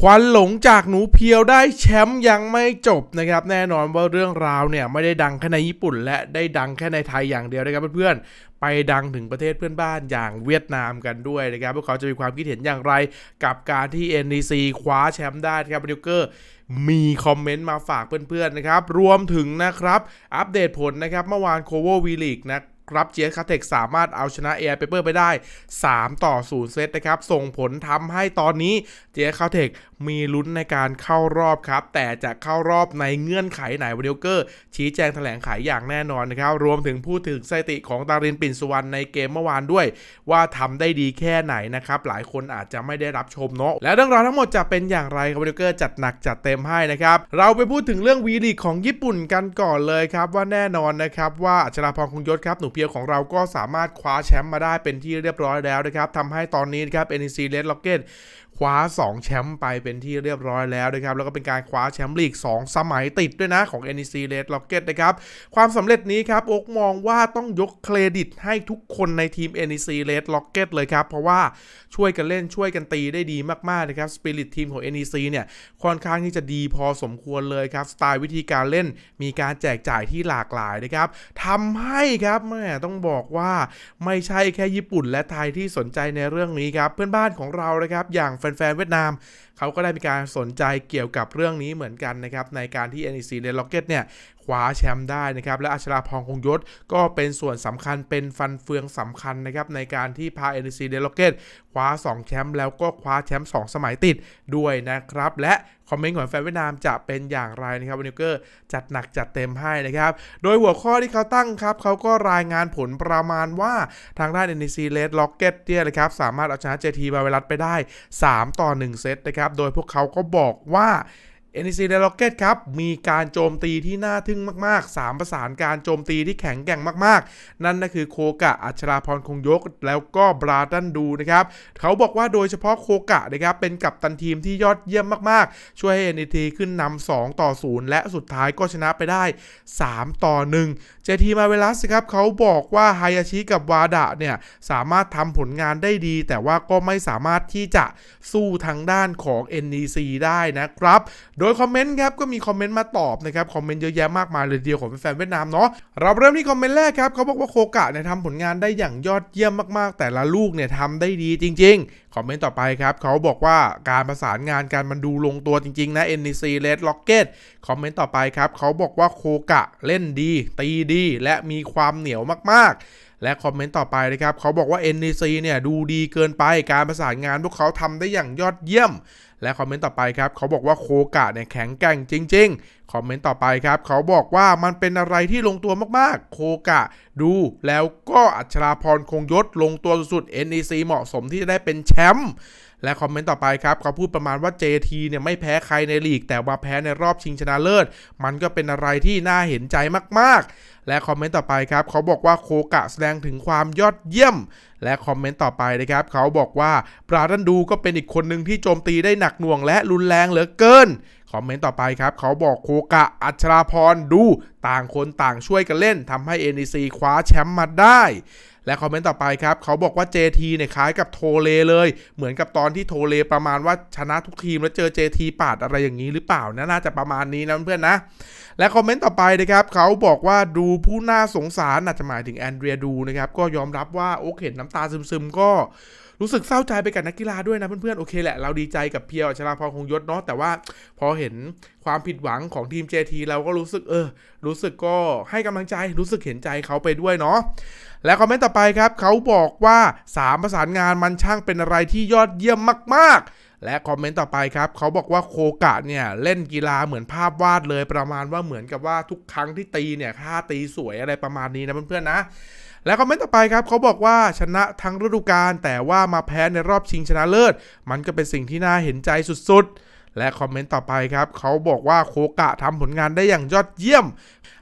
ควันหลงจากหนูเพียวได้แชมป์ยังไม่จบนะครับ แน่นอนว่าเรื่องราวเนี่ยไม่ได้ดังแค่ในญี่ปุ่น และได้ดังแค่ในไทยอย่างเดียวนะครับเพื่อนๆไปดังถึงประเทศเพื่อนบ้านอย่างเวียดนามกันด้วยนะครับพวกเขาจะมีความคิดเห็นอย่างไรกับการที่ NEC คว้าแชมป์ได้ครับบิวเกอร์มีคอมเมนต์มาฝากเพื่อนๆนะครับรวมถึงนะครับ อัปเดตผลนะครับเมื่อวานโค v วอร์วีลีกนะ รับเจสคาเทคสามารถเอาชนะ AI Paper ไปได้ 3 ต่อ 0 เซตนะครับ ส่งผลทำให้ตอนนี้เจสคาเทคมีลุ้นในการเข้ารอบครับ แต่จะเข้ารอบในเงื่อนไขไหนวันเดียวเกอร์ ชี้แจงแถลงไขอย่างแน่นอนนะครับ รวมถึงพูดถึงสถิติของดารินปิ่นสุวรรณในเกมเมื่อวานด้วย ว่าทำได้ดีแค่ไหนนะครับ หลายคนอาจจะไม่ได้รับชมเนาะและเรื่องราวทั้งหมดจะเป็นอย่างไรครับวันเดียวเกอร์จัดหนักจัดเต็มให้นะครับเราไปพูดถึงเรื่องวีลีของญี่ปุ่นกันก่อนเลยครับว่าแน่นอนนะครับว่าอัชราพรคงยศครับหนูพียวของเราก็สามารถคว้าแชมป์มาได้เป็นที่เรียบร้อยแล้วนะครับทำให้ตอนนี้นะครับ NEC Red Rocket คว้า 2 แชมป์ไปเป็นที่เรียบร้อยแล้วนะครับ แล้วก็เป็นการคว้าแชมป์ลีก 2 สมัยติดด้วยนะของ NEC Red Rocket นะครับ ความสำเร็จนี้ครับโอกมองว่าต้องยกเครดิตให้ทุกคนในทีม NEC Red Rocket เลยครับ เพราะว่าช่วยกันเล่นช่วยกันตีได้ดีมาก ๆ นะครับ สปิริตทีมของ NEC เนี่ย ค่อนข้างที่จะดีพอสมควรเลยครับ สไตล์วิธีการเล่นมีการแจกจ่ายที่หลากหลายนะครับทำให้ครับแม่ต้องบอกว่าไม่ใช่แค่ญี่ปุ่นและไทยที่สนใจในเรื่องนี้ครับเพื่อนบ้านของเรานะครับอย่างฟนๆเวียดนาม เขาก็ได้มีการสนใจเกี่ยวกับเรื่องนี้เหมือนกันนะครับในการที่ NEC Red Rocket เนี่ยคว้าแชมป์ได้นะครับและอัชราพรคงยศก็เป็นส่วนสำคัญเป็นฟันเฟืองสำคัญนะครับในการที่พา NEC Red Rocket คว้า 2 แชมป์แล้วก็คว้าแชมป์2สมัยติดด้วยนะครับและคอมเมนต์ของแฟนเวียดนามจะเป็นอย่างไรนะครับวันนี้ก็จัดหนักจัดเต็มให้นะครับ โดยหัวข้อที่เขาตั้งครับเขาก็รายงานผลประมาณว่าทางด้าน NEC Red Rocket เนี่ยนะครับสามารถเอาชนะ JT บาเวลัสไปได้ 3 ต่อ 1 เซตนะครับโดยพวกเขาก็บอกว่า NEC Red Rocket ครับ มีการโจมตีที่น่าทึ่งมากๆ 3 ประสานการโจมตีที่แข็งแกร่งมากๆ นั่นก็คือโคกะอัชราพรคงยก แล้วก็บราดันดูนะครับ เขาบอกว่าโดยเฉพาะโคกะนะครับ เป็นกัปตันทีมที่ยอดเยี่ยมมากๆ ช่วยให้ NET ขึ้นนำ2ต่อ 0 และสุดท้ายก็ชนะไปได้ 3 ต่อ 1 เจทีมาเวลัสครับ เขาบอกว่าไฮอาชิกับวาดะเนี่ย สามารถทำผลงานได้ดี แต่ว่าก็ไม่สามารถที่จะสู้ทางด้านของ NEC ได้นะครับโดยคอมเมนต์ครับก็มีคอมเมนต์มาตอบนะครับคอมเมนต์เยอะแยะมากมายเลยเดียวของแฟนเวียดนามเนาะเราเริ่มที่คอมเมนต์แรกครับเขาบอกว่าโคกะเนี่ยทำผลงานได้อย่างยอดเยี่ยมมากๆ แต่ละลูกเนี่ยทำได้ดีจริง ๆ คอมเมนต์ต่อไปครับเขาบอกว่าการประสานงานการมันดูลงตัวจริง ๆ นะ NEC Red Rocket คอมเมนต์ต่อไปครับเขาบอกว่าโคกะเล่นดี ตีดี และมีความเหนียวมากๆและคอมเมนต์ต่อไปนะครับเขาบอกว่า NEC เนี่ยดูดีเกินไปการประสานงานพวกเขาทำได้อย่างยอดเยี่ยม และคอมเมนต์ต่อไปครับเขาบอกว่าโคกะเนี่ยแข็งแกร่งจริง ๆ คอมเมนต์ต่อไปครับเขาบอกว่ามันเป็นอะไรที่ลงตัวมากๆ โคกะดูแล้วก็อัชราพรคงยศลงตัวสุดๆ NEC เหมาะสมที่จะได้เป็นแชมป์และคอมเมนต์ต่อไปครับเขาพูดประมาณว่า JT เนี่ยไม่แพ้ใครในลีก แต่ว่าแพ้ในรอบชิงชนะเลิศ มันก็เป็นอะไรที่น่าเห็นใจมากๆ และคอมเมนต์ต่อไปครับเขาบอกว่าโคกะแสดงถึงความยอดเยี่ยม และคอมเมนต์ต่อไปนะครับเขาบอกว่าปราดันดูก็เป็นอีกคนหนึ่งที่โจมตีได้หนักหน่วงและรุนแรงเหลือเกิน คอมเมนต์ต่อไปครับ เขาบอกโคกะอัชราพรดูต่างคนต่างช่วยกันเล่นทำให้ NEC คว้าแชมป์มาได้และคอมเมนต์ต่อไปครับ เขาบอกว่า JT เนี่ยคล้ายกับโทเลเลย เหมือนกับตอนที่โทเลประมาณว่าชนะทุกทีมแล้วเจอ JT ปาดอะไรอย่างนี้หรือเปล่านะน่าจะประมาณนี้นะเพื่อนนะ และคอมเมนต์ต่อไปนะครับเขาบอกว่าดูผู้น่าสงสารอาจจะหมายถึงแอนเดรียดูนะครับก็ยอมรับว่าโอเคเห็นน้ำตาซึมๆก็รู้สึกเศร้าใจไปกับนักกีฬาด้วยนะเพื่อนๆ โอเคแหละ เราดีใจกับเพียวชราพรคงยศเนาะแต่ว่าพอเห็นความผิดหวังของทีม JT เราก็รู้สึกเออ รู้สึกก็ให้กำลังใจรู้สึกเห็นใจเขาไปด้วยเนาะและคอมเมนต์ต่อไปครับ เขาบอกว่า 3 ประสานงานมันช่างเป็นอะไรที่ยอดเยี่ยมมากๆ และคอมเมนต์ต่อไปครับเขาบอกว่าโคกะเนี่ยเล่นกีฬาเหมือนภาพวาดเลยประมาณว่าเหมือนกับว่าทุกครั้งที่ตีเนี่ยค่าตีสวยอะไรประมาณนี้นะเพื่อนๆนะและคอมเมนต์ต่อไปครับเขาบอกว่าชนะทั้งฤดูกาลแต่ว่ามาแพ้ในรอบชิงชนะเลิศ มันก็เป็นสิ่งที่น่าเห็นใจสุดๆ และคอมเมนต์ต่อไปครับเขาบอกว่าโคกะทำผลงานได้อย่างยอดเยี่ยม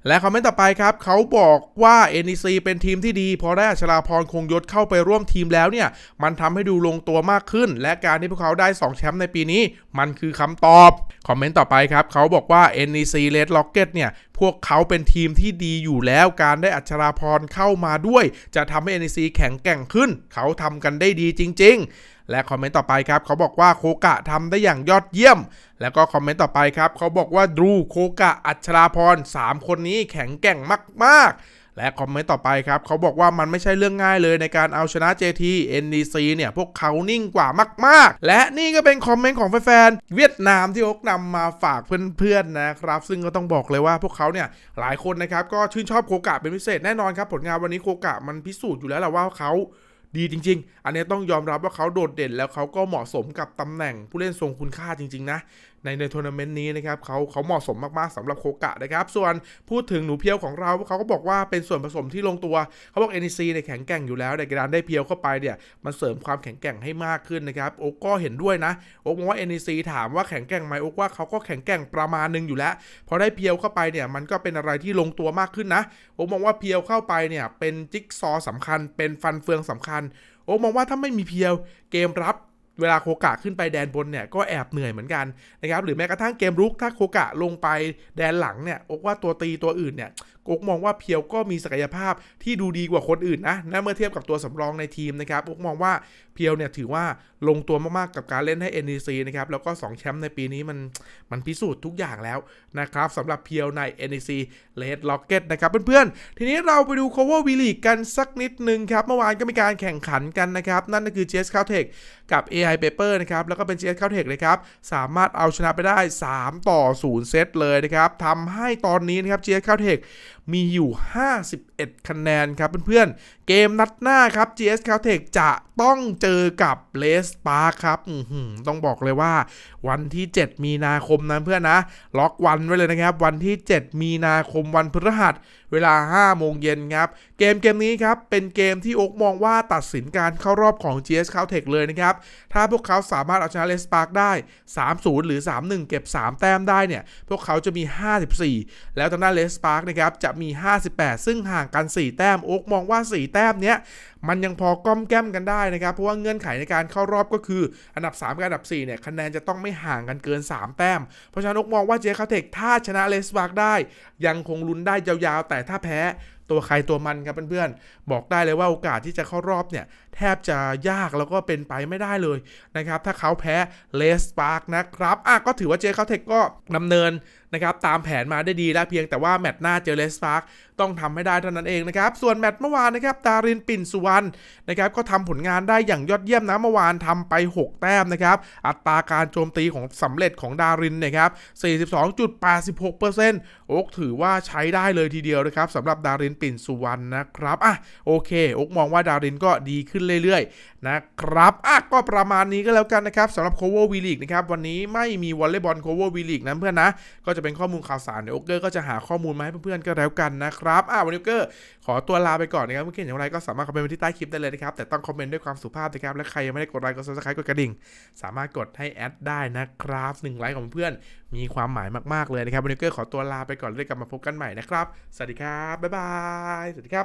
และคอมเมนต์ต่อไปครับเขาบอกว่า NEC เป็นทีมที่ดีพอได้อัชราพรคงยศเข้าไปร่วมทีมแล้วเนี่ยมันทำให้ดูลงตัวมากขึ้น และการที่พวกเขาได้ 2 แชมป์ในปีนี้ มันคือคำตอบคอมเมนต์ต่อไปครับเขาบอกว่า NEC Red Rocket เนี่ยพวกเขาเป็นทีมที่ดีอยู่แล้วการได้อัชราพรเข้ามาด้วย จะทำให้ NEC แข็งแกร่งขึ้น เขาทำกันได้ดีจริง ๆ และคอมเมนต์ต่อไปครับเขาบอกว่าโคกะทำได้อย่างยอดเยี่ยม แล้วก็คอมเมนต์ต่อไปครับเขาบอกว่าดรูโคกะอัชราพรสามคนนี้แข็งแกร่งมาก ๆ และคอมเมนต์ต่อไปครับเขาบอกว่ามันไม่ใช่เรื่องง่ายเลยในการเอาชนะ JT NDC เนี่ยพวกเขานิ่งกว่ามาก ๆ และนี่ก็เป็นคอมเมนต์ของแฟนๆเวียดนามที่อกนำมาฝากเพื่อนๆนะครับ ซึ่งก็ต้องบอกเลยว่าพวกเขาเนี่ยหลายคนนะครับก็ชื่นชอบโคกะเป็นพิเศษแน่นอนครับผลงานวันนี้โคกะมันพิสูจน์อยู่แล้วแหละว่าเขา ดีจริง ๆ อันนี้ต้องยอมรับว่าเขาโดดเด่นแล้วเขาก็เหมาะสมกับตำแหน่งผู้เล่นทรงคุณค่าจริง ๆ นะ ในในทัวร์นาเมนต์นี้นะครับเขาเขาเหมาะสมมากๆสำหรับโคกะนะครับ ส่วนพูดถึงหนูเพียวของเราเขาก็บอกว่าเป็นส่วนผสมที่ลงตัว เขาบอก NEC เนี่ยแข็งแกร่งอยู่แล้วในการได้เพียวเข้าไปเนี่ยมันเสริมความแข็งแกร่งให้มากขึ้นนะครับโอ๊กก็เห็นด้วยนะโอ๊กมองว่า NEC ถามว่าแข็งแกร่งไหมโอ๊กว่าเขาก็แข็งแกร่งประมาณหนึงอยู่แล้วพอได้เพียวเข้าไปเนี่ยมันก็เป็นอะไรที่ลงตัวมากขึ้นนะโอ๊กมองว่าเพียวเข้าไปเนี่ยเป็นจิ๊กซอว์สำคัญเป็นฟันเฟืองสำคัญโอ้กมองว่าถ้าไม่มีเพียวเกมรับเวลาโคกะขึ้นไปแดนบนเนี่ยก็แอบเหนื่อยเหมือนกันนะครับหรือแม้กระทั่งเกมรุกถ้าโคกะลงไปแดนหลังเนี่ยโอกว่าตัวตีตัวอื่นเนี่ย โอกมองว่าเพียวก็มีศักยภาพที่ดูดีกว่าคนอื่นนะนะเมื่อเทียบกับตัวสำรองในทีมนะครับโอกมองว่าเพียวเนี่ยถือว่าลงตัวมากๆกับการเล่นให้ NEC นะครับแล้วก็ 2 แชมป์ในปีนี้มันมันพิสูจน์ทุกอย่างแล้วนะครับสำหรับเพียวใน NEC Red Rocket นะครับเพื่อนๆ ทีนี้เราไปดู Cover V League กันสักนิดนึงครับ เมื่อวานก็มีการแข่งขันกันนะครับ นั่นก็คือ GS Caltech กับ AI Paper นะครับ แล้วก็เป็น GS Caltech นะครับ สามารถเอาชนะไปได้ 3 ต่อ 0 เซตเลยนะครับทำให้ตอนนี้นะครับ GS Caltech มีอยู่ 51 คะแนนครับเพื่อนๆ เกมนัดหน้าครับ GS Caltech จะต้องเจอกับเลสปาร์ครับต้องบอกเลยว่า วันที่ 7 มีนาคมนะเพื่อนนะ ล็อกวันไว้เลยนะครับ วันที่ 7 มีนาคมวันพฤหัส เวลา 5 โมงเย็นครับ เกมเกมนี้ครับ เป็นเกมที่โอ๊กมองว่าตัดสินการเข้ารอบของ GS Caltech เลยนะครับ ถ้าพวกเขาสามารถเอาชนะเลสปาร์ได้ 3-0 หรือ 3-1 เก็บ 3 แต้มได้เนี่ย พวกเขาจะมี 54 แล้วทางด้านเลสปาร์นะครับจะมี 58 ซึ่งห่างกัน 4 แต้มโอ๊กมองว่า 4 แต้มเนี้ยมันยังพอก้อมแก้มกันได้นะครับ เพราะว่าเงื่อนไขในการเข้ารอบก็คือ อันดับ 3 กับอันดับ4เนี่ยคะแนนจะต้องไม่ห่างกันเกิน 3 แต้ม เพราะฉะนั้นโอ๊กมองว่าเจคาเทคถ้าชนะเลสบาร์กได้ ยังคงลุ้นได้ยาวๆ แต่ถ้าแพ้ ตัวใครตัวมันครับเพื่อนๆบอกได้เลยว่าโอกาสที่จะเข้ารอบเนี่ยแทบจะยากแล้วก็เป็นไปไม่ได้เลยนะครับ ถ้าเขาแพ้เลสปาร์กนะครับอะก็ถือว่าเจคาเทคก็ดำเนินนะครับตามแผนมาได้ดีแล้วเพียงแต่ว่าแมตช์หน้าเจอเลสปาร์กต้องทำให้ได้เท่านั้นเองนะครับ ส่วนแมตช์เมื่อวานนะครับดารินปิ่นสุวรรณนะครับก็ทำผลงานได้อย่างยอดเยี่ยมนะเมื่อวานทำไป 6 แต้มนะครับอัตราการโจมตีของสำเร็จของดารินนะครับ 42.86%โอ๊กถือว่าใช้ได้เลยทีเดียวนะครับสำหรับดารินปิ่นสุวรรณนะครับอะโอเคอกมองว่าดารินก็ดีขึ้นเรื่อยๆนะครับอะก็ประมาณนี้ก็แล้วกันนะครับสำหรับโค v วีลีกนะครับวันนี้ไม่มีวอลเลย์บอลโค v วีลีกนะเพื่อนนะ ก็จะเป็นข้อมูลข่าวสารเดี๋ยวโอเกอร์ก็จะหาข้อมูลมาให้เพื่อนๆก็แล้วกันนะครับอะวันนี้โอเกอร์ขอตัวลาไปก่อนนะครับเมื่อกี้อย่างไรก็สามารถคอมเมนต์ที่ใต้คลิปได้เลยนะครับแต่ต้องคอมเมนต์ด้วยความสุภาพนะครับและใครยังไม่ได้กดไลค์กดซับสไครต์กดกระดิ่ง สามารถกดให้แอดได้นะครับหนึ่งไลค์ของเพื่อนมีความหมายมากๆเลยนะครับวันนี้ก็ขอตัวลาไปก่อนเลยกลับมาพบกันใหม่นะครับ สวัสดีครับ บ๊ายบาย สวัสดีครับ